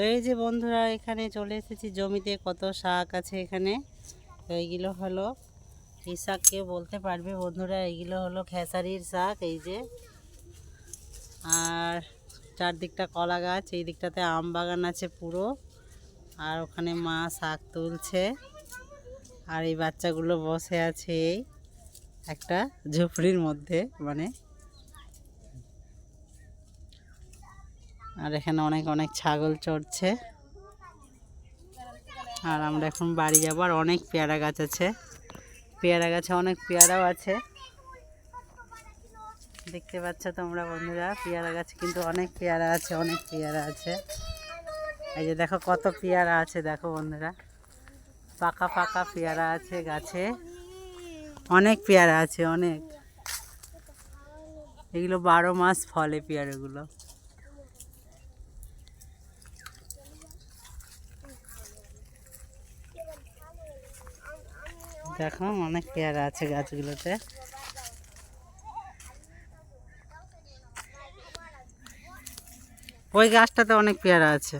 তো এই যে বন্ধুরা, এখানে চলে এসেছি জমিতে কত শাক আছে এখানে। তো এইগুলো হলো, এই শাক কেউ বলতে পারবে বন্ধুরা, এইগুলো হলো খেসারির শাক, এই যে। আর চারদিকটা কলা গাছ, এই দিকটাতে আম বাগান আছে পুরো। আর ওখানে মা শাক তুলছে। আর এই বাচ্চাগুলো বসে আছে এই একটা ঝুপড়ির মধ্যে মানে আর এখানে অনেক অনেক ছাগল চড়ছে। আর আমরা এখন বাড়ি যাব, আর অনেক পেয়ারা গাছ আছে। পেয়ারা গাছে অনেক পেয়ারাও আছে। দেখতে পাচ্ছ তোমরা বন্ধুরা, পেয়ারা গাছে কিন্তু অনেক পেয়ারা আছে, অনেক পেয়ারা আছে। এই যে দেখো কত পেয়ারা আছে, দেখো বন্ধুরা। পাকা পাকা পেয়ারা আছে গাছে। অনেক পেয়ারা আছে, অনেক। এগুলো বারো মাস ফলে পেয়ারাগুলো। দেখো অনেক পেয়ারা আছে গাছগুলোতে। ওই গাছটাতে অনেক পেয়ারা আছে।